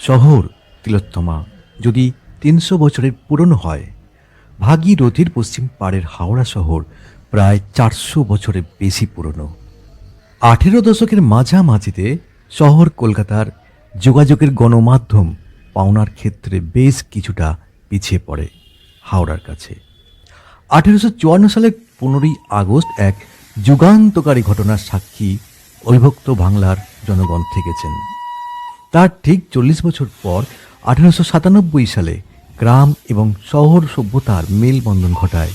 শহর, তিলোত্তমা, যদি তিনশো বছরের পুরনো হয় ভাগীরথীর পশ্চিম পাড়ের হাওড়া শহর প্রায় চারশো বছরের বেশি পুরনো। আঠেরো দশকের মাঝামাঝিতে শহর কলকাতার যোগাযোগের গণমাধ্যম পাওনার ক্ষেত্রে বেশ কিছুটা পিছিয়ে পড়ে হাওড়ার কাছে। আঠেরোশো চুয়ান্ন সালের পনেরোই আগস্ট এক যুগান্তকারী ঘটনার সাক্ষী অবিভক্ত বাংলার জনগণ থেকেছেন। তার ঠিক চল্লিশ বছর পর আঠেরোশো সাতানব্বই সালে গ্রাম এবং শহর সভ্যতার মেলবন্ধন ঘটায়।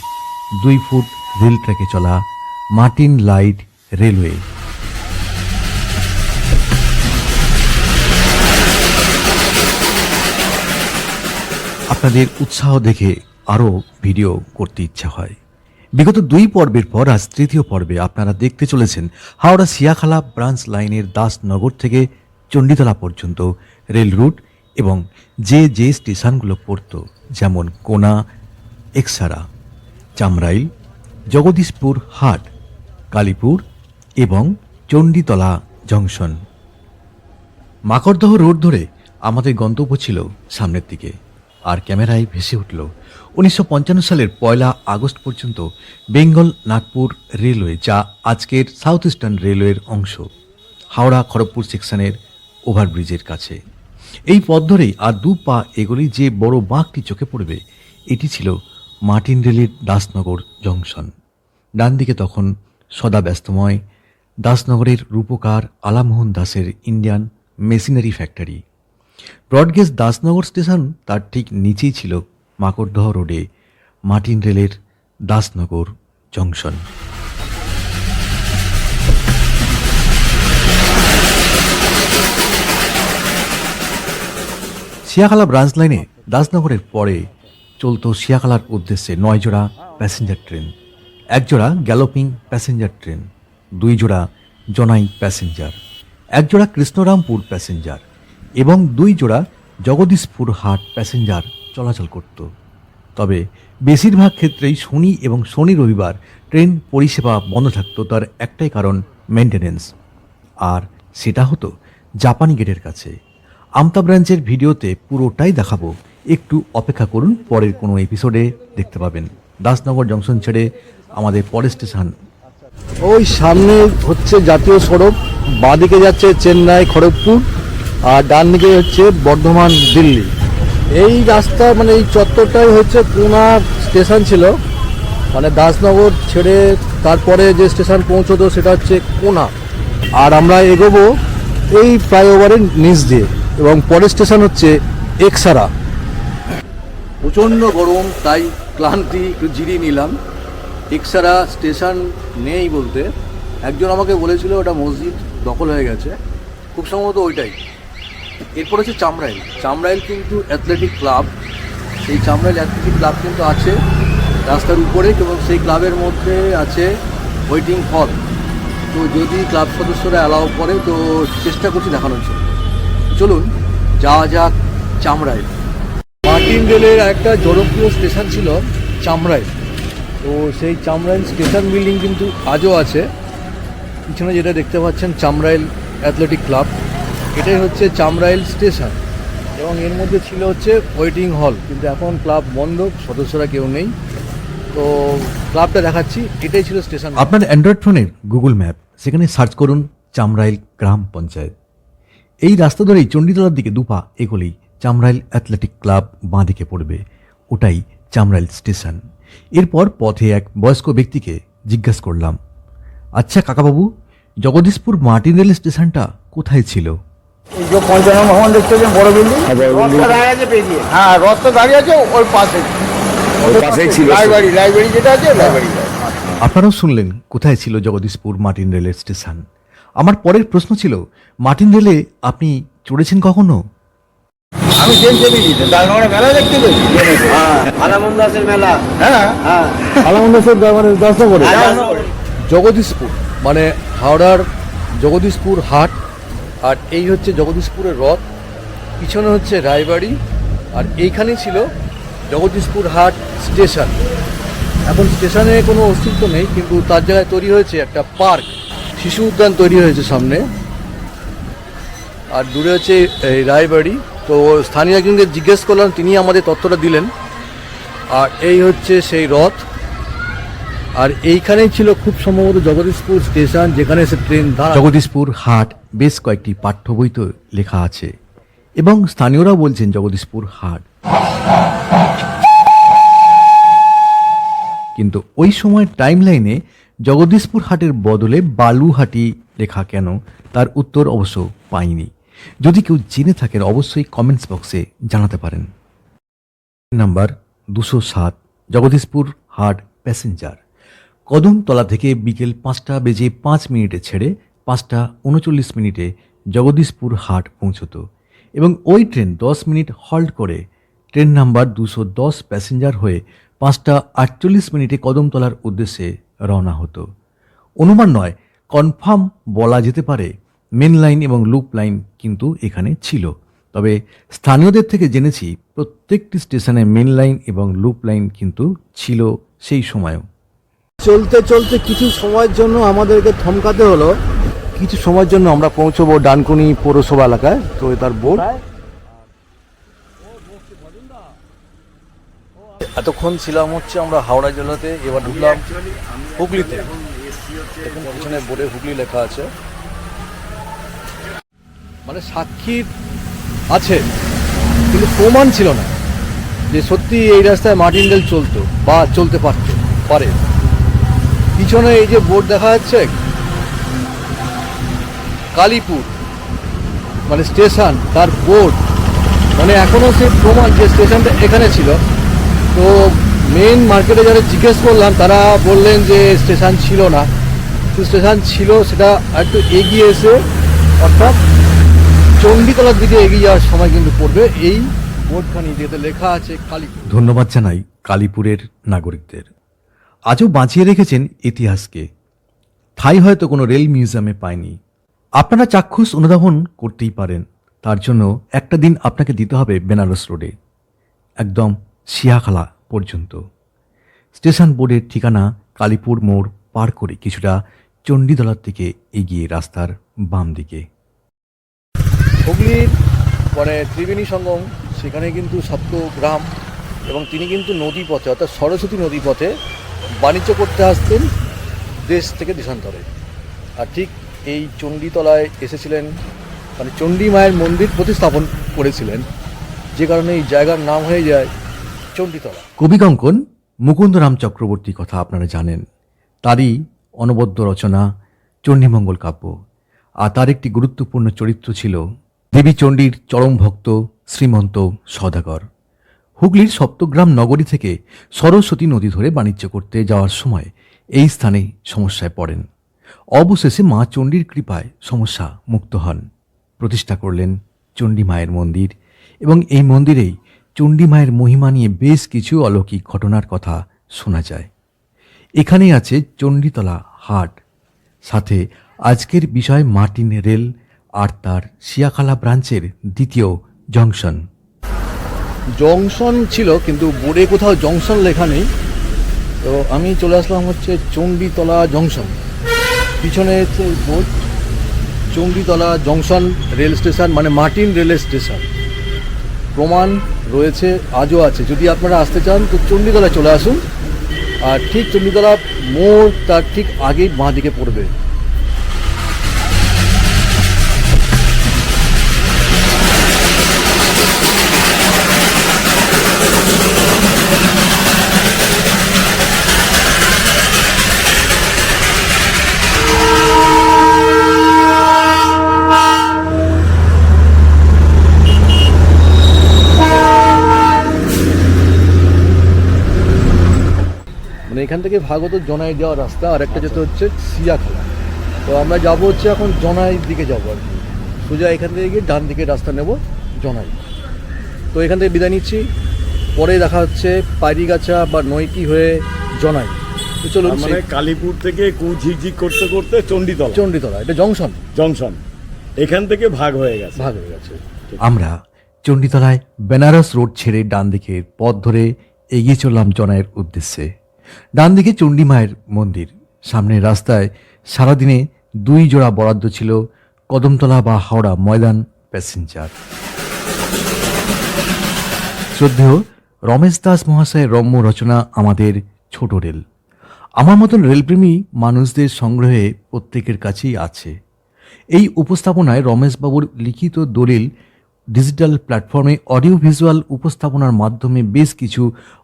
দুই ফুট রেল ট্র্যাকে চলা মার্টিন লাইট রেলওয়ে। আপনাদের উৎসাহ দেখে আরও ভিডিও করতে ইচ্ছা হয়। বিগত দুই পর্বের পর আজ তৃতীয় পর্বে আপনারা দেখতে চলেছেন হাওড়া সিয়াখালা ব্রাঞ্চ লাইনের দাসনগর থেকে চণ্ডীতলা পর্যন্ত রেল রুট এবং যে যে স্টেশনগুলো পড়ত, যেমন কোনা, এক্সারা, চামরাইল, জগদীশপুর হাট, কালীপুর এবং চণ্ডীতলা জংশন। মাকড়দহ রোড ধরে আমাদের গন্তব্য ছিল সামনের দিকে। আর ক্যামেরায় ভেসে উঠল উনিশশো পঞ্চান্ন সালের পয়লা আগস্ট পর্যন্ত বেঙ্গল নাগপুর রেলওয়ে, যা আজকের সাউথ ইস্টার্ন রেলওয়ের অংশ। হাওড়া খড়গপুর সেকশনের ওভারব্রিজের কাছে। এই পথ ধরেই আর দু পা এগোলেই যে বড় বাঁকটি চোখে পড়বে, এটি ছিল মার্টিন রেলের দাসনগর জংশন। ডান দিকে তখন সদা ব্যস্তময়, দাসনগরের রূপকার আলামোহন দাসের Indian machinery factory. Broad gauge Dasnagar station তার ঠিক নিচেই ছিল মাকড়দহ রোডে মার্টিন রেলের দাসনগর জংশন। শিয়াখালা ব্রাঞ্চ লাইনে দাসনগরের পরে চলতো শিয়াখালার উদ্দেশ্যে নয় জোড়া প্যাসেঞ্জার ট্রেন। এক জোড়া গ্যালোপিং প্যাসেঞ্জার ট্রেন, দুই জোড়া জনাই প্যাসেঞ্জার, এক জোড়া কৃষ্ণরামপুর প্যাসেঞ্জার এবং দুই জোড়া জগদীশপুর হাট প্যাসেঞ্জার চলাচল করত। তবে বেশিরভাগ ক্ষেত্রেই শনি এবং শনি রবিবার ট্রেন পরিষেবা বন্ধ থাকতো তার একটাই কারণ মেনটেনেন্স আর সেটা হতো জাপানি গেটের কাছে। আমতা ব্রাঞ্চের ভিডিওতে পুরোটাই দেখাবো। একটু অপেক্ষা করুন, পরের কোনো এপিসোডে দেখতে পাবেন। দাসনগর জংশন ছেড়ে আমাদের পরের স্টেশন। ওই সামনে হচ্ছে জাতীয় সড়ক, বাঁদিকে যাচ্ছে চেন্নাই খড়গপুর, আর ডান দিকে হচ্ছে বর্ধমান দিল্লি। এই রাস্তা মানে এই চত্বরটাই হচ্ছে পুনা স্টেশন ছিল। মানে দাসনগর ছেড়ে তারপরে যে স্টেশন পৌঁছতো সেটা হচ্ছে কোনা আর আমরা এগোবো এই ফ্লাইওভারের নিচ দিয়ে। এবং পরের স্টেশন হচ্ছে এক্সারা। প্রচণ্ড গরম, তাই ক্লান্তি, একটু জিরিয়ে নিলাম। এক্সারা স্টেশন নেই বলতে। একজন আমাকে বলেছিল, ওটা মসজিদ দখল হয়ে গেছে। খুব সম্ভবত ওইটাই। এরপর হচ্ছে চামড়াইল। চামড়াইল কিন্তু অ্যাথলেটিক ক্লাব সেই চামড়াইল অ্যাথলেটিক ক্লাব কিন্তু আছে রাস্তার উপরে, এবং সেই ক্লাবের মধ্যে আছে ওয়েটিং হল তো যদি ক্লাব সদস্যরা অ্যালাউ করে, তো চেষ্টা করছি দেখানোর জন্য। চলুন, যাওয়া যাক চামড়াইল মার্টিন রেলের একটা জনপ্রিয় স্টেশন ছিল চামড়াইল তো সেই চামড়াইল স্টেশন বিল্ডিং কিন্তু আজও আছে। পিছনে যেটা দেখতে পাচ্ছেন, চামড়াইল অ্যাথলেটিক ক্লাব। এটাই হচ্ছে চামড়াইল স্টেশন। এবং এর মধ্যে ছিল হচ্ছে ওয়েটিং হল। কিন্তু এখন ক্লাব বন্ধ, সদস্যরা কেউ নেই। তো ক্লাবটা দেখাচ্ছি, এটাই ছিল স্টেশন আপনার অ্যান্ড্রয়েড ফোনের গুগল ম্যাপ। সেখানে সার্চ করুন চামরাইল গ্রাম পঞ্চায়েত। এই রাস্তা ধরেই চণ্ডীতলার দিকে দুপা এগোলেই চামরাইল অ্যাথলেটিক ক্লাব বাঁদিকে পড়বে। ওটাই চামরাইল স্টেশন। এরপর পথে এক বয়স্ক ব্যক্তিকে জিজ্ঞাসা করলাম আচ্ছা কাকাবাবু জগদীশপুর মার্টিন রেল স্টেশনটা কোথায় ছিল? এই যে পঞ্চান্ন ভবন দেখতে বড় বিল্ডিং? রথটা দাঁড়িয়ে আছে হ্যাঁ রথটা দাঁড়িয়ে আছে ওর পাশে পাশেই ছিল। লাইব্রেরি লাইব্রেরি যেটা আছে লাইব্রেরি। আপনারাও শুনলেন কোথায় ছিল জগদীশপুর মার্টিন রেলের স্টেশন। আমার পরের প্রশ্ন ছিল মার্টিন রেলে আপনি চড়েছেন কখনো? আমি ট্রেন চেপেছি দাসনগরে মেলা দেখতে পেয়েছি হ্যাঁ আলামন দাসের মেলা। হ্যাঁ? হ্যাঁ। আলামন্দাসের মানে দশ করে জগদীশপুর মানে হাওড়ার জগদীশপুর হাট আর এই হচ্ছে জগদীশপুরের রথ পিছনে হচ্ছে রায়বাড়ি আর এইখানেই ছিল জগদীশপুর হাট স্টেশন। এখন স্টেশনে কোনো অস্তিত্ব নেই কিন্তু তার জায়গায় তৈরি হয়েছে একটা পার্ক। শিশু উদ্যান তৈরি হয়েছে সামনে। আর দূরে হচ্ছে এই রায়বাড়ি। তো স্থানীয় একজনকে জিজ্ঞেস করলাম, তিনি আমাদের তথ্যটা দিলেন। আর এই হচ্ছে সেই রথ। আর এইখানেই ছিল খুব সম্ভবত জগদীশপুর স্টেশন, যেখানে সে ট্রেন জগদীশপুর হাট বেশ কয়েকটি পাঠ্য বইতে লেখা আছে। এবং স্থানীয়রাও বলছেন জগদীশপুর হাট। কিন্তু ওই সময় টাইমলাইনে জগদীশপুর হাটের বদলে বালুহাটি লেখা কেন? তার উত্তর অবশ্য পাইনি। যদি কেউ জেনে থাকেন, অবশ্যই কমেন্টস বক্সে জানাতে পারেন। নাম্বার দুশো সাত, জগদীশপুর হাট প্যাসেঞ্জার কদমতলা থেকে বিকেল পাঁচটা বেজে পাঁচ মিনিটে ছেড়ে পাঁচটা উনচল্লিশ মিনিটে জগদীশপুর হাট পৌঁছতো এবং ওই ট্রেন দশ মিনিট হল্ট করে। ট্রেন নাম্বার দুশো দশ প্যাসেঞ্জার হয়ে পাঁচটা আটচল্লিশ মিনিটে কদমতলার উদ্দেশ্যে রওনা হতো। অনুমান নয় কনফার্ম বলা যেতে পারে মেন লাইন এবং লুপ লাইন কিন্তু এখানে ছিল। তবে স্থানীয়দের থেকে জেনেছি প্রত্যেকটি স্টেশনে মেন লাইন এবং লুপ লাইন কিন্তু ছিল সেই সময়ও। চলতে চলতে কিছু সময়ের জন্য আমাদেরকে থমকাতে হলো। কিছু সময়ের জন্য আমরা পৌঁছবো ডানকুনি পৌরসভা এলাকায় তো তার বোর্ড। এতক্ষণ ছিলাম হচ্ছে আমরা হাওড়া জেলাতে, এবার ঢুকলাম হুগলিতে। দেখুন, পিছনে বোর্ডে হুগলি লেখা আছে। মানে সাক্ষী আছে, কিন্তু প্রমাণ ছিল না যে সত্যি এই রাস্তায় মার্টিন চলতো বা চলতে পারতো, পারে। পিছনে এই যে বোর্ড দেখা যাচ্ছে, কালীপুর মানে স্টেশন, তার বোর্ড মানে এখনও সেই প্রমাণ যে স্টেশনটা এখানে ছিল তো মেন মার্কেটে যারা জিজ্ঞেস করলাম, তারা বললেন যে স্টেশন ছিল না। তো স্টেশন ছিল, সেটা একটু এগিয়ে এসে অর্থাৎ চণ্ডীতলার দিকে এগিয়ে যাওয়ার সময় কিন্তু পড়বে। এই বোর্ডখানি যেতে লেখা আছে কালীপুর। ধন্যবাদ জানাই কালীপুরের নাগরিকদের। আজও বাঁচিয়ে রেখেছেন ইতিহাসকে। ঠাই হয়তো কোনো রেল মিউজিয়ামে পায়নি। আপনারা চাক্ষুষ অনুধাবন করতেই পারেন। তার জন্য একটা দিন আপনাকে দিতে হবে বেনারস রোডে। একদম শিয়াখালা পর্যন্ত। স্টেশন বোর্ডের ঠিকানা কালীপুর মোড় পার করে কিছুটা চণ্ডীতলার থেকে এগিয়ে রাস্তার বাম দিকে। হুগলির মানে ত্রিবেণী সঙ্গম, সেখানে কিন্তু সপ্তগ্রাম এবং তিনি কিন্তু নদী পথে অর্থাৎ সরস্বতী নদী পথে বাণিজ্য করতে আসতেন দেশ থেকে দেশান্তরে। আর ঠিক এই চণ্ডীতলায় এসেছিলেন মানে চণ্ডী মায়ের মন্দির প্রতিস্থাপন করেছিলেন, যে কারণে এই জায়গার নাম হয়ে যায় চণ্ডীতলা। কবি কঙ্কন, মুকুন্দরাম চক্রবর্তীর কথা আপনারা জানেন। তারই অনবদ্য রচনা চণ্ডীমঙ্গল কাব্য। আর তার একটি গুরুত্বপূর্ণ চরিত্র ছিল দেবী চণ্ডীর চরম ভক্ত শ্রীমন্ত সদাগর। হুগলির সপ্তগ্রাম নগরী থেকে সরস্বতী নদী ধরে বাণিজ্য করতে যাওয়ার সময় এই স্থানে সমস্যায় পড়েন। অবশেষে মা চণ্ডীর কৃপায় সমস্যা মুক্ত হন। প্রতিষ্ঠা করলেন চণ্ডী মায়ের মন্দির এবং এই মন্দিরেই চণ্ডী মায়ের মহিমা নিয়ে বেশ কিছু অলৌকিক ঘটনার কথা শোনা যায়। এখানেই আছে চণ্ডীতলা হাট। সাথে আজকের বিষয় মার্টিন রেল আর তার শিয়াখালা ব্রাঞ্চের দ্বিতীয় জংশন। জংশন ছিল, কিন্তু বোর্ডে কোথাও জংশন লেখা নেই। তো আমি চলে আসলাম হচ্ছে চণ্ডীতলা জংশন। পিছনে হচ্ছে board, Chanditala junction rail station মানে মার্টিন রেল স্টেশন। প্রমাণ রয়েছে, আজও আছে। যদি আপনারা আসতে চান, তো চণ্ডীতলায় চলে আসুন। আর ঠিক চণ্ডীতলা মোড় তার ঠিক আগেই বাঁ দিকে পড়বে। এখান থেকে ভাগত জনাই যাওয়ার রাস্তা আর একটা যেতে হচ্ছে সিয়াখালা। তো আমরা যাব হচ্ছে এখন জনাইয়ের দিকে যাব আর কি। সোজা এখান থেকে গিয়ে ডান দিকে রাস্তা নেব জনাই। তো এখান থেকে বিদায় নিচ্ছি। পরে দেখা হচ্ছে পাইরিগাছা বা নৈকি হয়ে জনাই। তো চলুন মানে কালীপুর থেকে কু ঝিকঝিক করতে করতে চণ্ডীতলা। চণ্ডীতলা এটা জংশন। জংশন। এখান থেকে ভাগ হয়ে গেছে। ভাগ হয়ে গেছে। আমরা চণ্ডীতলায় বেনারস রোড ছেড়ে ডান দিকের পথ ধরে এগিয়ে চললাম জনায়ের উদ্দেশ্যে। ডান দিকে চণ্ডী মায়ের মন্দির, সামনের রাস্তায় সারাদিনে দুই জোড়া বরাদ্দ ছিল কদমতলা বা হাওড়া ময়দান প্যাসেঞ্জার। শ্রদ্ধেয় রমেশ দাস মহাশয়ের রম্য রচনা আমাদের ছোট রেল। আমার মতন রেলপ্রেমী মানুষদের সংগ্রহে প্রত্যেকের কাছেই আছে। এই উপস্থাপনায় রমেশবাবুর লিখিত দলিল ডিজিটাল প্ল্যাটফর্মে অডিও ভিজুয়াল উপস্থাপনার মাধ্যমে বেশ কিছু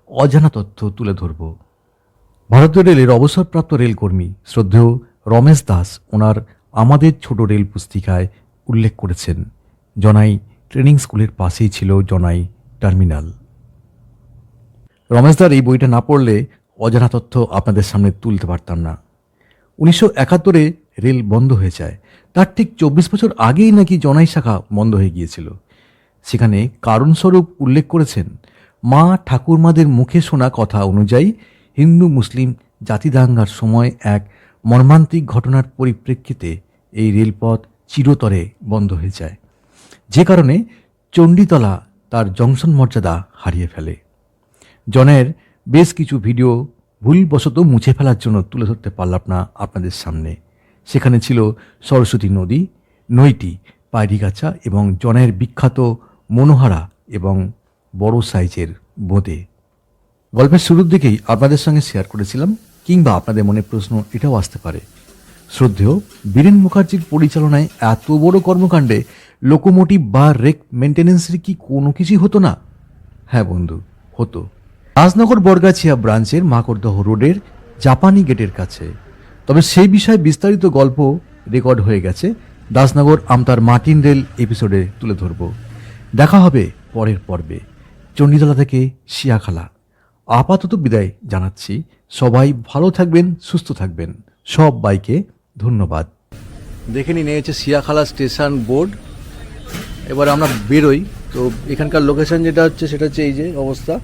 অজানা তথ্য তুলে ধরব। ভারতীয় রেলের অবসরপ্রাপ্ত রেলকর্মী শ্রদ্ধেয় রমেশ দাস ওনার আমাদের ছোট রেল পুস্তিকায় উল্লেখ করেছেন। জনাই ট্রেনিং স্কুলের পাশেই ছিল জনাই টার্মিনাল। রমেশ রমেশদার এই বইটা না পড়লে অজানা তথ্য আপনাদের সামনে তুলতে পারতাম না। উনিশশো একাত্তরে রেল বন্ধ হয়ে যায়। তার ঠিক চব্বিশ বছর আগেই নাকি জনাই শাখা বন্ধ হয়ে গিয়েছিল। সেখানে কারণস্বরূপ উল্লেখ করেছেন, মা ঠাকুরমাদের মুখে শোনা কথা অনুযায়ী হিন্দু মুসলিম জাতিদাঙ্গার সময় এক মর্মান্তিক ঘটনার পরিপ্রেক্ষিতে এই রেলপথ চিরতরে বন্ধ হয়ে যায়। যে কারণে চণ্ডীতলা তার জংশন মর্যাদা হারিয়ে ফেলে। জনের বেশ কিছু ভিডিও ভুলবশত মুছে ফেলার জন্য তুলে ধরতে পারলাম না আপনাদের সামনে। সেখানে ছিল সরস্বতী নদী নইটি পায়রিগাছা এবং জনের বিখ্যাত মনোহারা এবং বড় সাইজের বোঁদে। গল্পের শুরুর দিকেই আপনাদের সঙ্গে শেয়ার করেছিলাম, কিংবা আপনাদের মনে প্রশ্ন এটাও আসতে পারে। শ্রদ্ধেয়, বীরেন মুখার্জির পরিচালনায় এত বড় কর্মকাণ্ডে লোকোমোটিভ বা রেক মেনটেন্যান্সের কি কোনো কিছুই হতো না? হ্যাঁ বন্ধু, হতো। রাজনগর বরগাছিয়া ব্রাঞ্চের মাকড়দহ রোডের জাপানি গেটের কাছে। তবে সেই বিষয়ে বিস্তারিত গল্প রেকর্ড হয়ে গেছে। দাসনগর আমতার মার্টিন রেল এপিসোডে তুলে ধরব। দেখা হবে পরের পর্বে। চণ্ডীতলা থেকে শিয়াখালা। আপাতত বিদায় জানাচ্ছি। সবাই ভালো থাকবেন, সুস্থ থাকবেন। সব বাইকে ধন্যবাদ। দেখে নিন হচ্ছে শিয়াখালা স্টেশন বোর্ড। এবার আমরা বেরোই। তো এখানকার লোকেশন যেটা হচ্ছে, সেটা হচ্ছে এই যে অবস্থা।